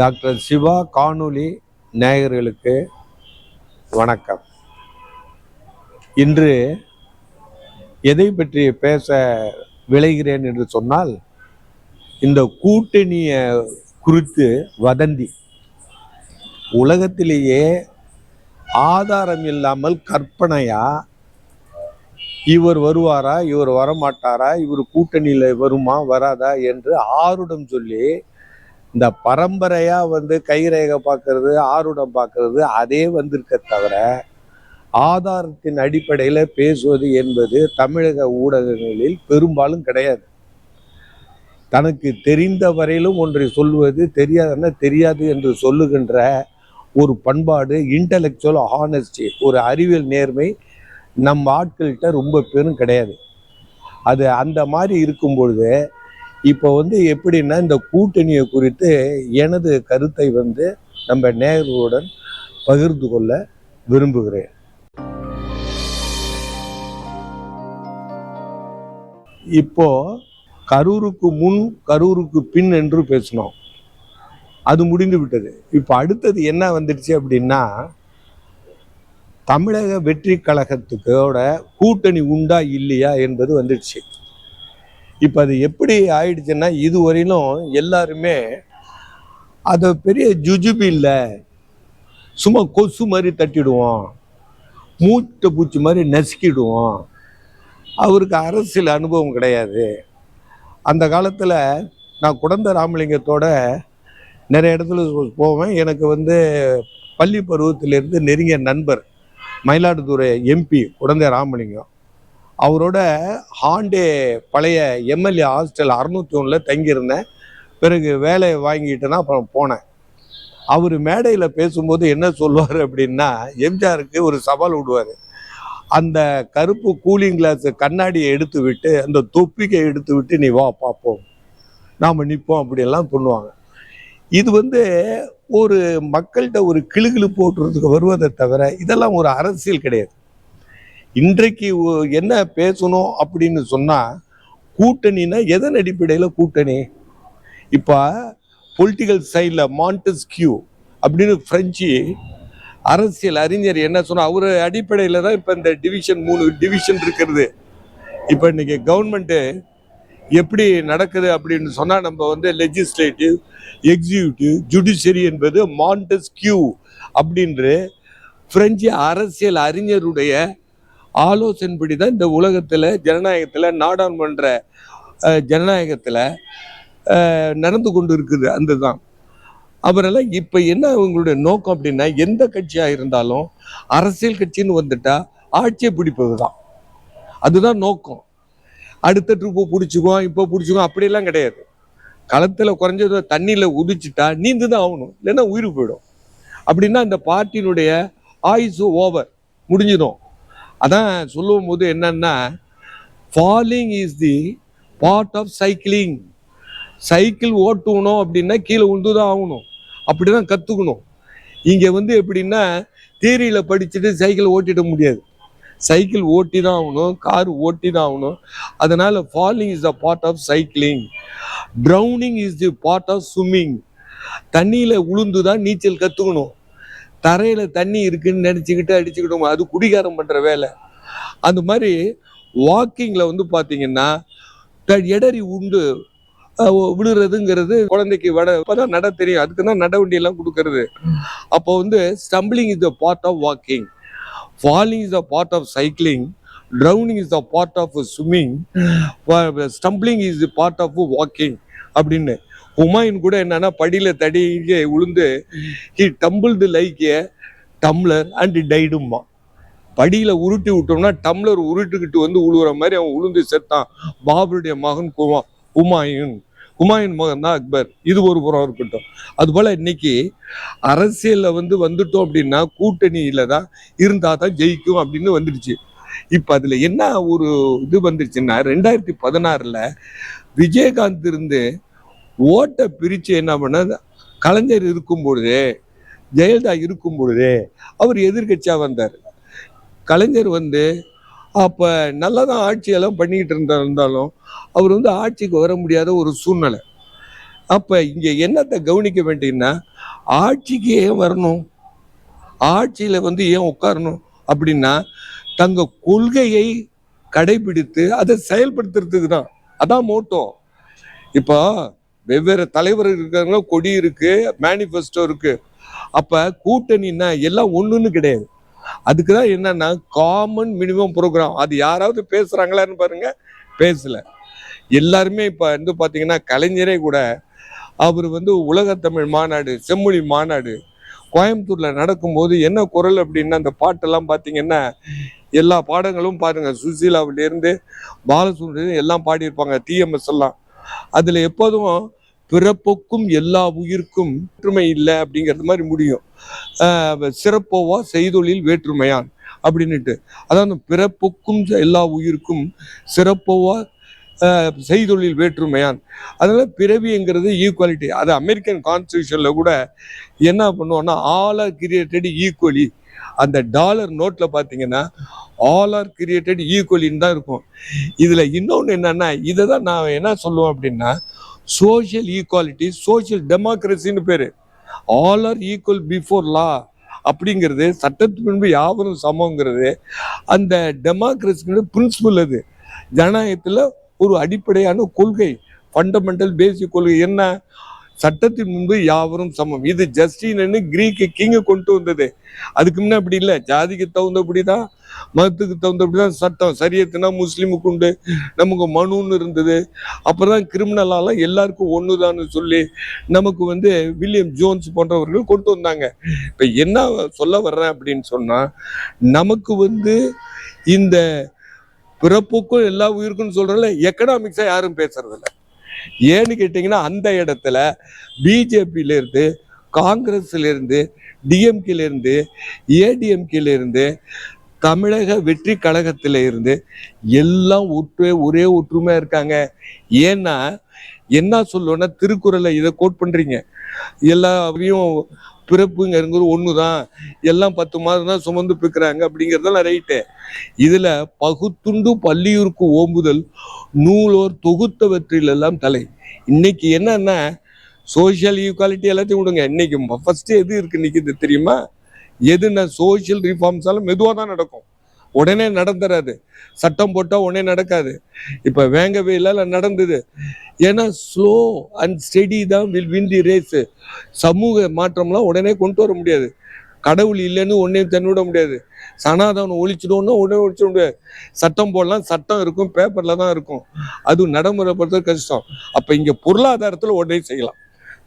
Doctor Siva காணொளி நேயர்களுக்கு வணக்கம். இன்று எதை பற்றி பேச விளைகிறேன் என்று சொன்னால் இந்த கூட்டணியை குறித்து வதந்தி. உலகத்திலேயே ஆதாரம் இல்லாமல் கற்பனையா? இவர் வருவாரா? இவர் வரமாட்டாரா? இவர் கூட்டணியில் வருமா? வராதா? என்று ஆருடம் சொல்லி இந்த பரம்பரையாக வந்து கைரேகை பார்க்கறது ஆருடம் பார்க்கறது அதே வந்திருக்க தவிர ஆதாரத்தின் அடிப்படையில் பேசுவது என்பது தமிழக ஊடகங்களில் பெரும்பாலும் கிடையாது. தனக்கு தெரிந்த வரையிலும் ஒன்றை சொல்வது தெரியாதுன்னா தெரியாது என்று சொல்லுகின்ற ஒரு பண்பாடு இன்டலெக்சுவல் ஹானஸ்டி ஒரு அறிவியல் நேர்மை நம்ம ஆட்கள்கிட்ட ரொம்ப பெரும் கிடையாது. அது அந்த மாதிரி இருக்கும் பொழுது இப்போ வந்து எப்படின்னா இந்த கூட்டணியை குறித்து எனது கருத்தை வந்து நம்ம நேர்களுடன் பகிர்ந்து கொள்ள விரும்புகிறேன். இப்போ கரூருக்கு முன் கரூருக்கு பின் என்று பேசினோம். அது முடிந்து விட்டது. இப்போ அடுத்தது என்ன வந்துடுச்சு அப்படின்னா தமிழக வெற்றி கழகத்துக்கோட கூட்டணி உண்டா இல்லையா என்பது வந்துடுச்சு. இப்போ அது எப்படி ஆயிடுச்சுன்னா இதுவரையிலும் எல்லாருமே அதை பெரிய ஜுஜுபி இல்லை. சும்மா கொசு மாதிரி தட்டிடுவோம் மூட்டை பூச்சி மாதிரி நசுக்கிடுவோம் அவருக்கு அரசியல் அனுபவம் கிடையாது. அந்த காலத்தில் நான் குடந்த ராமலிங்கத்தோட நிறைய இடத்துல போவேன். எனக்கு வந்து பள்ளி பருவத்திலிருந்து நெருங்கிய நண்பர் மயிலாடுதுறை எம்பி குடந்தை ராமலிங்கம். அவரோட ஹாண்டே பழைய எம்எல்ஏ ஹாஸ்டல் அறுநூத்தி ஒன்றில் தங்கியிருந்தேன். பிறகு வேலையை வாங்கிட்டேன்னா அப்புறம் போனேன். அவர் மேடையில் பேசும்போது என்ன சொல்லுவார் அப்படின்னா எம்ஜிஆருக்கு ஒரு சவால் விடுவார். அந்த கருப்பு கூலிங் கிளாஸ் கண்ணாடியை எடுத்து விட்டு அந்த தொப்பிக்கை எடுத்து விட்டு நீ வா பார்ப்போம் நாம் நிற்போம் அப்படியெல்லாம் பண்ணுவாங்க இது வந்து ஒரு மக்கள்கிட்ட ஒரு கிளுகிழு போட்டுறதுக்கு வருவதை தவிர இதெல்லாம் ஒரு அரசியல் கிடையாது. இன்றைக்கு என்ன பேசணும் அப்படின்னு சொன்னால் கூட்டணினா எதன் அடிப்படையில் கூட்டணி? இப்போ பொலிட்டிக்கல் சைடில் மாண்டஸ்கியூ அப்படின்னு ஃப்ரெஞ்சு அரசியல் அறிஞர் என்ன சொன்னால் அவர் அடிப்படையில் தான் இப்போ இந்த டிவிஷன் மூணு டிவிஷன் இருக்கிறது இப்போ இன்றைக்கி கவர்மெண்ட்டு எப்படி நடக்குது அப்படின்னு சொன்னால் நம்ம வந்து லெஜிஸ்லேட்டிவ் எக்ஸிக்யூட்டிவ் ஜுடிஷியரி என்பது மாண்டஸ்கியூ அப்படின்ற பிரெஞ்சு அரசியல் அறிஞருடைய ஆலோசனைப்படி தான் இந்த உலகத்தில் ஜனநாயகத்தில் நாடாளுமன்ற ஜனநாயகத்தில் நடந்து கொண்டு இருக்குது. அந்த தான் அவரெல்லாம் இப்போ என்ன அவங்களுடைய நோக்கம் அப்படின்னா எந்த கட்சியாக இருந்தாலும் அரசியல் கட்சின்னு வந்துட்டா ஆட்சியை பிடிப்பது தான் அதுதான் நோக்கம். அடுத்த ட்ரிப்பு பிடிச்சிக்குவோம் இப்போ பிடிச்சிக்குவோம் அப்படியெல்லாம் கிடையாது. களத்தில் குறைஞ்சது தண்ணியில் உதிச்சிட்டா நீந்து தான் ஆகணும். இல்லைன்னா உயிர் போயிடும். அப்படின்னா இந்த பார்ட்டியினுடைய ஆயுசு ஓவர். முடிஞ்சிடும். அதான் சொல்லும் போது என்னன்னா falling is the part of cycling cycle ஓட்டணும் அப்படின்னா கீழே உழுந்து தான் ஆகணும். அப்படி தான் கற்றுக்கணும் இங்கே வந்து எப்படின்னா தியரியில் படிச்சுட்டு சைக்கிள் ஓட்டிட முடியாது. சைக்கிள் ஓட்டி தான் ஆகணும் கார் ஓட்டி தான் ஆகணும். அதனால் falling is the part of cycling drowning is the part of swimming தண்ணியில் உளுந்து தான் நீச்சல் கற்றுக்கணும் தரையில் தண்ணி இருக்குன்னு நினச்சிக்கிட்டு அடிச்சுக்கிட்டோம் அது குடிகாரம் பண்ணுற வேலை. அந்த மாதிரி வாக்கிங்கில் வந்து பார்த்தீங்கன்னா எடறி உண்டு விழுறதுங்கிறது குழந்தைக்கு வட இப்போதான் நட தெரியும். அதுக்கு தான் நட வண்டியெல்லாம் கொடுக்கறது. அப்போ வந்து stumbling is the part of walking falling is the part of cycling drowning is the part of swimming stumbling is the part of walking அப்படின்னு ஹுமாயூன் கூட என்னன்னா படியில தடியே உளுந்து he tumbled like a tumbler and டைடும்மா படியில உருட்டி விட்டோம்னா டம்ளர் உருட்டுக்கிட்டு வந்து உழுவுற மாதிரி அவன் உளுந்து செத்தான். பாபருடைய மகன் குமா ஹுமாயூன் ஹுமாயூன் மகன் தான் அக்பர். இது ஒரு புறம் இருக்கட்டும். அதுபோல இன்னைக்கு அரசியல்ல வந்து வந்துட்டோம் அப்படின்னா கூட்டணியில தான் இருந்தா தான் ஜெயிக்கும் அப்படின்னு வந்துடுச்சு. இப்போ அதுல என்ன ஒரு இது வந்துருச்சுன்னா ரெண்டாயிரத்தி பதினாறுல விஜயகாந்த் இருந்து ஓட்டை பிரித்து என்ன பண்ண கலைஞர் இருக்கும் பொழுது ஜெயலலிதா இருக்கும் பொழுது அவர் எதிர்கட்சியாக வந்தார். கலைஞர் வந்து அப்போ நல்லா தான் ஆட்சியெல்லாம் பண்ணிக்கிட்டு இருந்தா இருந்தாலும் அவர் வந்து ஆட்சிக்கு வர முடியாத ஒரு சூழ்நிலை. அப்போ இங்கே என்னத்தை கவனிக்க வேண்டியன்னா ஆட்சிக்கு ஏன் வரணும்? ஆட்சியில் வந்து ஏன் உட்காரணும்? அப்படின்னா தங்க கொள்கையை கடைபிடித்து அதை செயல்படுத்துறதுக்கு தான் அதான் மோட்டோ. இப்போ வெவ்வேறு தலைவர்கள் இருக்காங்க கொடி இருக்கு மேனிஃபெஸ்டோ இருக்கு. அப்ப கூட்டணின்னா எல்லாம் ஒண்ணுன்னு கிடையாது. அதுக்கு தான் என்னன்னா காமன் மினிமம் ப்ரோக்ராம் அது யாராவது பேசுறாங்களான்னு பாருங்க பேசல. எல்லாருமே இப்ப வந்து பாத்தீங்கன்னா கலைஞரே கூட அவர் வந்து உலகத்தமிழ் மாநாடு செம்மொழி மாநாடு கோயம்புத்தூர்ல நடக்கும்போது என்ன குரல் அப்படின்னா அந்த பாட்டெல்லாம் பாத்தீங்கன்னா எல்லா பாடங்களும் பாருங்க சுசீலாவில பாலசுந்தரம் எல்லாம் பாடியிருப்பாங்க டிஎம்எஸ் எல்லாம். அதுல எப்போதும் பிறப்புக்கும் எல்லா உயிர்க்கும் வேற்றுமை இல்லை அப்படிங்கிறது மாதிரி முடியும். சிறப்போவா செய்தொழில் வேற்றுமையான் அப்படின்னுட்டு. அதாவது பிறப்புக்கும் எல்லா உயிர்க்கும் சிறப்போவா செய்தொழில் வேற்றுமையான். அதனால பிறவிங்கிறது ஈக்குவாலிட்டி அது அமெரிக்கன் கான்ஸ்டியூஷனில் கூட என்ன பண்ணுவோம்னா ஆல் ஆர் கிரியேட்டட் ஈக்குவலி அந்த டாலர் நோட்டில் பார்த்தீங்கன்னா ஆல் ஆர் கிரியேட்டட் ஈக்குவலின்னு தான் இருக்கும். இதில் இன்னொன்று என்னென்னா இதை தான் நான் என்ன சொல்லுவேன் அப்படின்னா சோஷியல் ஈக்குவாலிட்டி சோஷியல் டெமோக்ரஸின்னு பேர். All are equal before law அப்படிங்கிறது சட்டத்துக்கு முன்பு யாவரும் சமங்கிறது அந்த டெமோக்ரஸிங்கிற பிரின்சிபல் அது. ஜனநாயகத்தில் ஒரு அடிப்படையான கொள்கை ஃபண்டமெண்டல் பேசிக் கொள்கை என்ன? சட்டத்தின் முன்பு யாவரும் சமம். இது ஜஸ்டின்னு கிரீக்கு கிங்க கொண்டு வந்தது. அதுக்கு முன்ன அப்படி இல்லை. ஜாதிக்கு தகுந்தபடி தான் மதத்துக்கு தகுந்தபடி தான் சட்டம் சரியத்துனா முஸ்லீமுக்கு உண்டு. நமக்கு மனுன்னு இருந்தது. அப்புறம் தான் கிரிமினலாலாம் எல்லாருக்கும் ஒண்ணுதான்னு சொல்லி நமக்கு வந்து வில்லியம் ஜோன்ஸ் போன்றவர்கள் கொண்டு வந்தாங்க. இப்போ என்ன சொல்ல வர்றேன் அப்படின்னு சொன்னால் நமக்கு வந்து இந்த பிறப்புக்கும் எல்லா உயிருக்கும் சொல்றதுல எக்கனாமிக்ஸாக யாரும் பேசுறதில்லை. ஏன்னு கேட்டிங்கன்னா அந்த இடத்துல பிஜேபியிலேருந்து காங்கிரஸ்லேருந்து டிஎம்கேலேருந்து ஏடிஎம்கேலேருந்து தமிழக வெற்றி கழகத்தில் இருந்து எல்லாம் ஒற்று ஒரே ஒற்றுமையா இருக்காங்க. ஏன்னா என்ன சொல்லுவோன்னா திருக்குறளை இதை கோட் பண்றீங்க. எல்லாரையும் பிறப்புங்கிறது ஒன்று தான் எல்லாம் பத்து மாதம் தான் சுமந்து பிக்கிறாங்க அப்படிங்கிறதெல்லாம் ரைட்டு இதில் பகுத்துண்டு பள்ளியூருக்கு ஓம்புதல் நூலோர் தொகுத்தவற்றிலெல்லாம் தலை. இன்னைக்கு என்னன்னா சோஷியல் ஈக்குவாலிட்டி எல்லாத்தையும் விடுங்க. இன்னைக்கு ஃபர்ஸ்ட் எது இருக்கு நிற்கிது தெரியுமா? எதுன்னா சோஷியல் ரிஃபார்ம்ஸாலும் மெதுவாக தான் நடக்கும். உடனே நடந்துறாது. சட்டம் போட்டால் உடனே நடக்காது. இப்போ வேங்கவே இல்லை நடந்தது. ஏன்னா ஸ்லோ அண்ட் ஸ்டெடி தான் வில் வின் தி ரேஸு சமூக மாற்றம்லாம் உடனே கொண்டு வர முடியாது. கடவுள் இல்லைன்னு உடனே தன்னிவிட முடியாது. சனாதனம் ஒழிச்சிடும்னா உடனே ஒழிச்சிட முடியாது. சட்டம் போடலாம் சட்டம் இருக்கும் பேப்பரில் தான் இருக்கும். அது நடைமுறைப்படுத்துறது கஷ்டம். அப்போ இங்கே பொருளாதாரத்தில் உடனே செய்யலாம்.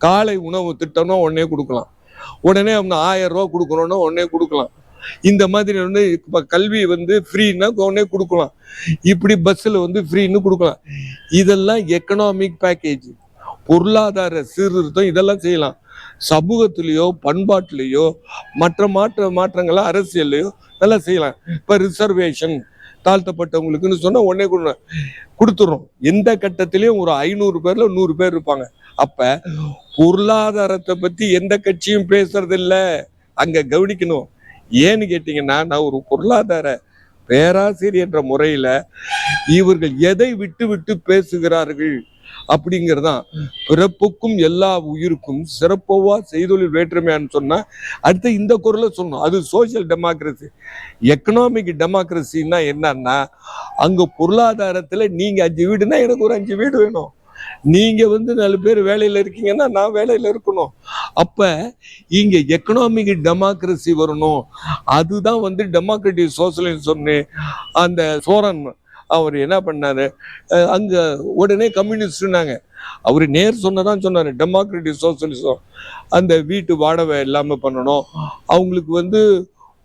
காலை உணவு திட்டம்னா உடனே கொடுக்கலாம். உடனே அவங்க ஆயிரம் ரூபா கொடுக்குறோன்னா உடனே கொடுக்கலாம். இந்த மாதிரி வந்து இப்போ கல்வி வந்து ஃப்ரீன்னா உடனே கொடுக்கலாம். இப்படி பஸ்ஸில் வந்து ஃப்ரீன்னு கொடுக்கலாம். இதெல்லாம் எக்கனாமிக் பேக்கேஜ் பொருளாதார சீர்திருத்தம் இதெல்லாம் செய்யலாம். சமூகத்திலேயோ பண்பாட்டிலேயோ மற்ற மாற்ற மாற்றங்களை அரசியல்லையோ நல்லா செய்யலாம். இப்போ ரிசர்வேஷன் தாழ்த்தப்பட்டவங்களுக்குன்னு சொன்னா உடனே கொடுங்க. கொடுத்துட்றோம் எந்த கட்டத்திலையும் ஒரு ஐநூறு பேர்ல நூறு பேர் இருப்பாங்க. அப்ப பொருளாதாரத்தை பத்தி எந்த கட்சியும் பேசுறதில்ல. அங்கே அங்க கவனிக்கணும். ஏன்னு கேட்டிங்கன்னா நான் ஒரு பொருளாதார பேராசிரியர் என்ற முறையில இவர்கள் எதை விட்டு விட்டு பேசுகிறார்கள் அப்படிங்கிறதான். பிறப்புக்கும் எல்லா உயிருக்கும் சிறப்பவா செய்தொழில் வேற்றுமையான்னு சொன்னா அடுத்து இந்த குரலை சொல்லணும். அது சோசியல் டெமோக்ரஸி எக்கனாமிக் டெமோக்ரஸின்னா என்னன்னா அங்க பொருளாதாரத்துல நீங்க அஞ்சு வீடுனா எனக்கு ஒரு அஞ்சு வீடு வேணும். நீங்க வந்து நாலு பேர் வேலையில இருக்கீங்கன்னா நான் வேலையில இருக்கணும். அப்ப இங்க எக்கனாமிக் டெமோக்ரஸி வரணும். அதுதான் வந்து டெமோக்ரட்டிக் சோசியலிசம் சொன்னு அந்த சோரன் அவர் என்ன பண்ணாரு? அங்கே அங்க உடனே கம்யூனிஸ்ட்னாங்க அவர் நேர் சொன்னதான் சொன்னாரு டெமோக்ரட்டிக் சோசியலிசம் அந்த வீட்டு வாடகை இல்லாம பண்ணணும். அவங்களுக்கு வந்து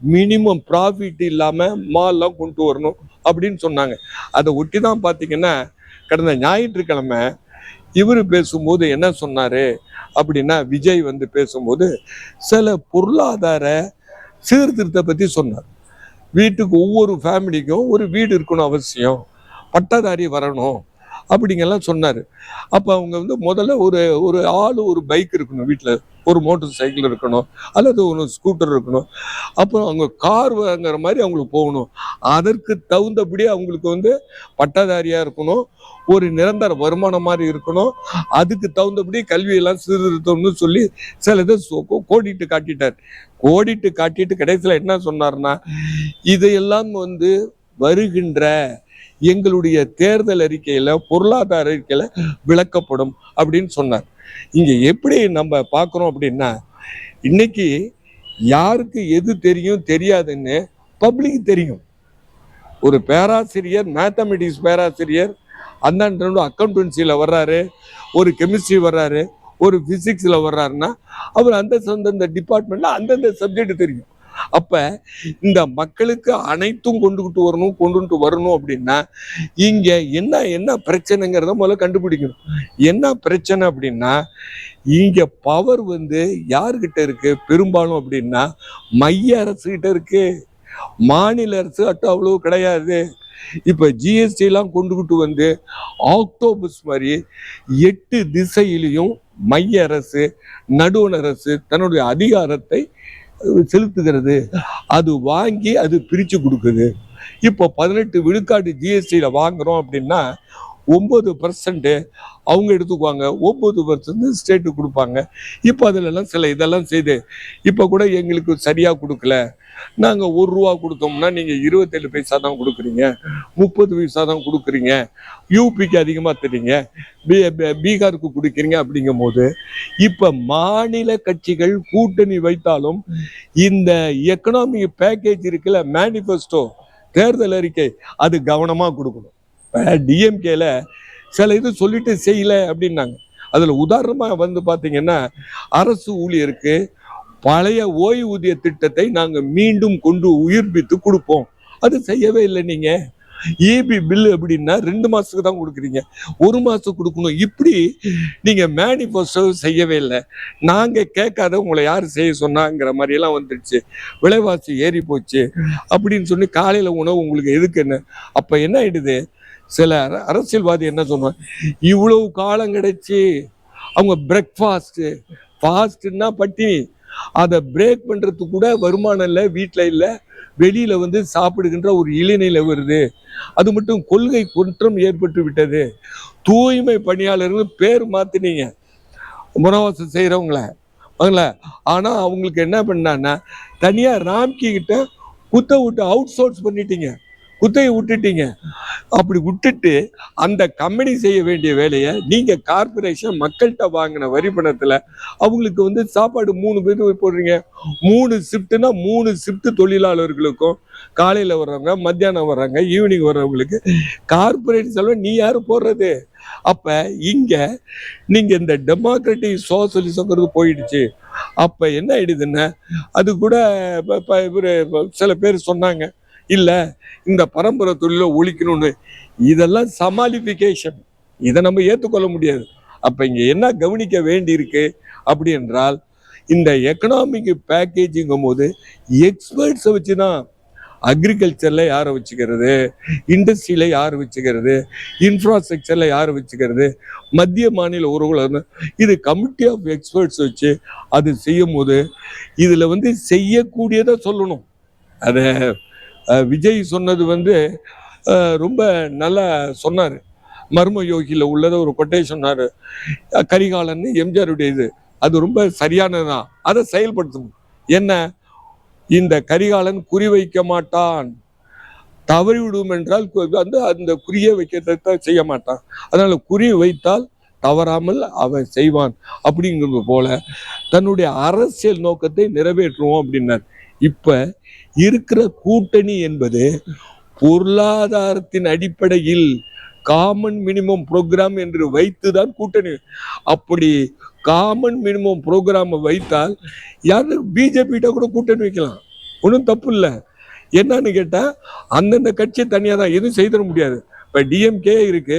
மினிமம் ப்ராஃபிட் இல்லாம மால்லாம் கொண்டு வரணும் அப்படின்னு சொன்னாங்க. அதை ஒட்டி தான் பார்த்தீங்கன்னா கடந்த ஞாயிற்றுக்கிழமை இவர் பேசும்போது என்ன சொன்னாரு அப்படின்னா விஜய் வந்து பேசும்போது சில பொருளாதார சீர்திருத்தத்தை பத்தி சொன்னார். வீட்டுக்கு ஒவ்வொரு ஃபேமிலிக்கும் ஒரு வீடு இருக்கணும் அவசியம். பட்டதாரி வரணும் அப்படிங்கெல்லாம் சொன்னார். அப்போ அவங்க வந்து முதல்ல ஒரு ஒரு ஆள் ஒரு பைக் இருக்கணும் வீட்டில் ஒரு மோட்டார் சைக்கிள் இருக்கணும் அல்லது ஒரு ஸ்கூட்டர் இருக்கணும். அப்புறம் அவங்க கார் வாங்குற மாதிரி அவங்களுக்கு போகணும். அதற்கு தகுந்தபடி அவங்களுக்கு வந்து பட்டதாரியாக இருக்கணும். ஒரு நிரந்தர வருமானம் மாதிரி இருக்கணும். அதுக்கு தகுந்தபடி கல்வியெல்லாம் சீர்திருத்தம்னு சொல்லி சில இதை கோடிட்டு காட்டிட்டார். கோடிட்டு காட்டிட்டு கடைசியில் என்ன சொன்னார்னா இதையெல்லாம் வந்து வருகின்ற எங்களுடைய தேர்தல் அறிக்கையில் பொருளாதார அறிக்கையில் விளக்கப்படும் அப்படின்னு சொன்னார். இங்கே எப்படி நம்ம பார்க்குறோம் அப்படின்னா இன்னைக்கு யாருக்கு எது தெரியும் தெரியாதுன்னு பப்ளிக் தெரியும். ஒரு பேராசிரியர் மேத்தமெட்டிக்ஸ் பேராசிரியர் அந்த அக்கௌண்டன்சியில் வர்றாரு ஒரு கெமிஸ்ட்ரி வர்றாரு ஒரு ஃபிசிக்ஸில் வர்றாருன்னா அவர் அந்த சொந்த டிபார்ட்மெண்ட்டில் அந்தந்த சப்ஜெக்ட் தெரியும். அப்போ இந்த மக்களுக்கு அனைத்தும் கொண்டுகிட்டு வரணும் கொண்டுட்டு வரணும் அப்படின்னா இங்கே என்ன என்ன பிரச்சனைங்கிறத முதல்ல கண்டுபிடிக்கணும். என்ன பிரச்சனை அப்படின்னா இங்கே பவர் வந்து யாருக்கிட்ட இருக்கு? பெரும்பாலும் அப்படின்னா மைய அரசுகிட்ட இருக்கு. மாநில அரசு அட்டும் அவ்வளவு கிடையாது. இப்போ ஜிஎஸ்டி எல்லாம் கொண்டுகிட்டு வந்து ஆக்டோபஸ் மாதிரி எட்டு திசையிலையும் மைய அரசு நடுவண் அரசு தன்னுடைய அதிகாரத்தை செலுத்துகிறது. அது வாங்கி அது பிரித்து கொடுக்குது. இப்போ பதினெட்டு விழுக்காடு ஜிஎஸ்டியில் வாங்குகிறோம் அப்படின்னா ஒம்பது பர்சன்ட்டு அவங்க எடுத்துக்குவாங்க. ஒம்பது பர்சன்ட் ஸ்டேட்டு கொடுப்பாங்க. இப்போ அதிலெல்லாம் சில இதெல்லாம் செய்து இப்போ கூட எங்களுக்கு சரியாக கொடுக்கல. நாங்கள் ஒரு ரூபா கொடுத்தோம்னா நீங்கள் இருபத்தேழு பைசா தான் கொடுக்குறீங்க. முப்பது பைசா தான் கொடுக்குறீங்க. யூபிக்கு அதிகமாக தரீங்க பீ- பீகாருக்கு கொடுக்குறீங்க அப்படிங்கும் போது இப்போ மாநில கட்சிகள் கூட்டணி வைத்தாலும் இந்த எக்கனாமிக் பேக்கேஜ் இருக்குல்ல மேனிஃபெஸ்டோ தேர்தல் அறிக்கை அது கவனமாக கொடுக்கணும். டிஎம்கேல சில இது சொல்லிட்டு செய்யல அப்படின்னாங்க. அதில் உதாரணமாக வந்து பார்த்தீங்கன்னா அரசு ஊழியருக்கு பழைய ஓய்வூதிய திட்டத்தை நாங்கள் மீண்டும் கொண்டு உயிர்ப்பித்து கொடுப்போம். அது செய்யவே இல்லை நீங்கள் இபி பில்லு அப்படின்னா ரெண்டு மாதத்துக்கு தான் கொடுக்குறீங்க. ஒரு மாதத்துக்கு கொடுக்கணும். இப்படி நீங்கள் மேனிஃபெஸ்டோ செய்யவே இல்லை. நாங்கள் கேட்காத உங்களை யார் செய்ய சொன்னாங்கிற மாதிரியெல்லாம் வந்துடுச்சு. விலைவாசி ஏறி போச்சு. அப்படின்னு சொல்லி காலையில் உணவு உங்களுக்கு எதுக்கு என்ன? அப்போ என்ன ஆயிடுது? சில அர- அரசியல்வாதி என்ன சொன்னாங்க இவ்வளவு காலம் கிடைச்சி அவங்க பிரேக்ஃபாஸ்ட்டு ஃபாஸ்ட்னா பட்டினி. அதை பிரேக் பண்ணுறதுக்கு கூட வருமானம் இல்லை வீட்டில் இல்லை. வெளியில் வந்து சாப்பிடுகின்ற ஒரு இளைநிலை வருது. அது மட்டும் கொள்கை குற்றம் ஏற்பட்டு விட்டது. தூய்மை பணியாளர்கள் பேர் மாற்றினீங்க முனவாசம் செய்கிறவங்கள அவங்கள ஆனால் அவங்களுக்கு என்ன பண்ணான்னா தனியாக ராம்கி கிட்ட குத்த விட்டு அவுட் சோர்ஸ் பண்ணிட்டீங்க. குத்தையை விட்டுட்டீங்க. அப்படி விட்டுட்டு அந்த கம்பெனி செய்ய வேண்டிய வேலையை நீங்க கார்பரேஷன் மக்கள்கிட்ட வாங்கின வரி பணத்துல அவங்களுக்கு வந்து சாப்பாடு மூணு பேர் போடுறீங்க. மூணு ஷிஃப்ட்னா மூணு ஷிஃப்ட் தொழிலாளர்களுக்கும் காலையில வர்றவங்க மத்தியானம் வர்றாங்க ஈவினிங் வர்றவங்களுக்கு கார்பரேட் செலவு நீ யாரும் போடுறது? அப்ப இங்க நீங்க இந்த டெமோக்ராட்டிக் சோசியலிசங்கிறது போயிடுச்சு. அப்ப என்ன ஆயிடுதுன்னா அது கூட இவர் சில பேர் சொன்னாங்க. இல்லை இந்த பரம்பரை தொழிலை ஒழிக்கணும்னு இதெல்லாம் சமாளிஃபிகேஷன். இதை நம்ம ஏற்றுக்கொள்ள முடியாது. அப்போ இங்கே என்ன கவனிக்க வேண்டியிருக்கு அப்படி என்றால் இந்த எக்கனாமிக் பேக்கேஜிங்கும் போது எக்ஸ்பர்ட்ஸை வச்சு தான் அக்ரிகல்ச்சரில் யாரை வச்சுக்கிறது இண்டஸ்ட்ரியில் யார் வச்சுக்கிறது இன்ஃப்ராஸ்ட்ரக்சரில் யார் வச்சுக்கிறது மத்திய மாநில உறவுகள் இது கமிட்டி ஆஃப் எக்ஸ்பர்ட்ஸ் வச்சு அது செய்யும் போது இதில் வந்து செய்யக்கூடியதை சொல்லணும். அதை விஜய் சொன்னது வந்து ரொம்ப நல்லா சொன்னார். மர்ம யோகியில் உள்ளதை ஒரு கொட்டேஷன் சொன்னார். கரிகாலன் எம்ஜிஆருடைய இது. அது ரொம்ப சரியானதுதான் அதை செயல்படுத்தணும். என்ன? இந்த கரிகாலன் குறிவைக்க மாட்டான். தவறிவிடும் என்றால் வந்து அந்த குறியை வைக்கிறத செய்ய மாட்டான். அதனால குறி வைத்தால் தவறாமல் அவன் செய்வான். அப்படிங்கிறது போல தன்னுடைய அரசியல் நோக்கத்தை நிறைவேற்றுவோம் அப்படின்னார். இப்ப இருக்கிற கூட்டணி என்பது பொருளாதாரத்தின் அடிப்படையில் காமன் மினிமம் ப்ரோக்ராம் என்று வைத்துதான் கூட்டணி. அப்படி காமன் மினிமம் ப்ரோக்ராமை வைத்தால் யாரு பிஜேபிகிட்ட கூட கூட்டணி வைக்கலாம். ஒன்றும் தப்பு இல்லை. என்னன்னு கேட்டால் அந்தந்த கட்சி தனியாக தான் எதுவும் செய்திட முடியாது. இப்போ டிஎம்கே இருக்கு.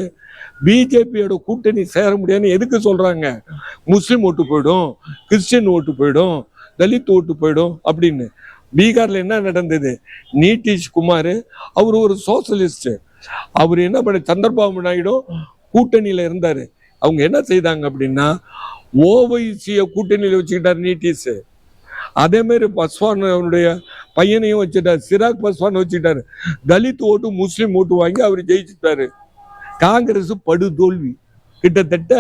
பிஜேபியோட கூட்டணி சேர முடியாதுன்னு எதுக்கு சொல்கிறாங்க முஸ்லீம் ஓட்டு போயிடும் கிறிஸ்டின் ஓட்டு போயிடும் தலித் ஓட்டு போயிடும் அப்படின்னு. பீகார்ல என்ன நடந்தது? நீதிஷ் குமார் அவர் ஒரு சோசலிஸ்ட் அவர் என்ன பண்ண சந்திரபாபு நாயுடு கூட்டணியில இருந்தாரு. அவங்க என்ன செய்தாங்க அப்படின்னா ஓவைசிய கூட்டணியில் வச்சுக்கிட்டார் நீட்டிஸ் அதே மாதிரி பஸ்வான் அவனுடைய பையனையும் வச்சுட்டார். சிராக் பஸ்வான் வச்சுக்கிட்டார். தலித் ஓட்டு முஸ்லீம் ஓட்டு வாங்கி அவர் ஜெயிச்சுட்டாரு. காங்கிரஸ் படு தோல்வி கிட்டத்தட்ட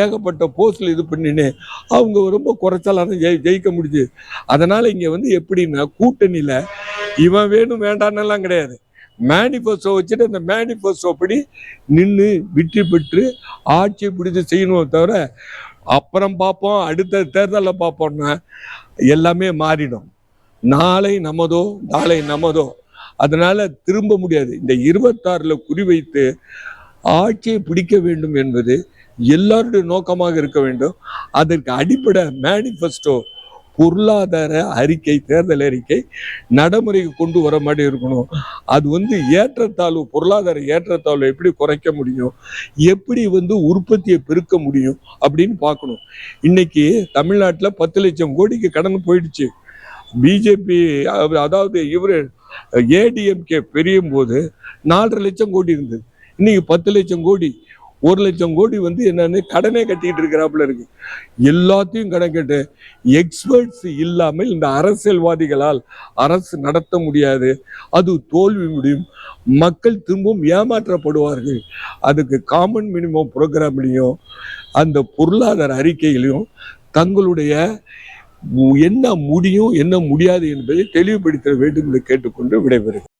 ஏகப்பட்ட போஸ்டில் இது பண்ணினேன். அவங்க ரொம்ப குறைச்சலாக தான் ஜெயி ஜெயிக்க முடிஞ்சு. அதனால் இங்கே வந்து எப்படின்னா கூட்டணியில் இவன் வேணும் வேண்டான்னெல்லாம் கிடையாது. மேனிஃபெஸ்டோ வச்சுட்டு அந்த மேனிஃபெஸ்டோ படி நின்று வெற்றி பெற்று ஆட்சியை பிடிச்சி செய்யணுமே தவிர அப்புறம் பார்ப்போம் அடுத்த தேர்தலில் பார்ப்போம்னா எல்லாமே மாறிடும். நாளை நமதோ நாளை நமதோ. அதனால திரும்ப முடியாது. இந்த இருபத்தாறுல குறிவைத்து ஆட்சியை பிடிக்க வேண்டும் என்பது எல்லாருடைய நோக்கமாக இருக்க வேண்டும். அதற்கு அடிப்படை மேனிஃபெஸ்டோ பொருளாதார அறிக்கை தேர்தல் அறிக்கை நடைமுறைக்கு கொண்டு வர மாதிரி இருக்கணும். அது வந்து ஏற்றத்தாழ்வு பொருளாதார ஏற்றத்தாழ்வு எப்படி குறைக்க முடியும்? எப்படி வந்து உற்பத்தியை பெருக்க முடியும்? அப்படின்னு பார்க்கணும். இன்னைக்கு தமிழ்நாட்டில் பத்து லட்சம் கோடிக்கு கடன் போயிடுச்சு. பிஜேபி அதாவது இவர் ஏடிஎம்கே பெரியும் போது நாலரை லட்சம் கோடி இருந்தது. இன்னைக்கு பத்து லட்சம் கோடி ஒரு லட்சம் கோடி வந்து என்னன்னு கடனே கட்டிட்டு இருக்கிறாப்புல இருக்கு. எல்லாத்தையும் கணக்கிட்டு எக்ஸ்பர்ட்ஸ் இல்லாமல் இந்த அரசியல்வாதிகளால் அரசு நடத்த முடியாது. அது தோல்வி முடியும். மக்கள் திரும்பவும் ஏமாற்றப்படுவார்கள். அதுக்கு காமன் மினிமம் ப்ரோக்ராம்லையும் அந்த பொருளாதார அறிக்கையிலையும் தங்களுடைய என்ன முடியும் என்ன முடியாது என்பதை தெளிவுபடுத்த வேண்டும் என்று கேட்டுக்கொண்டு விடைபெறுகிறேன்.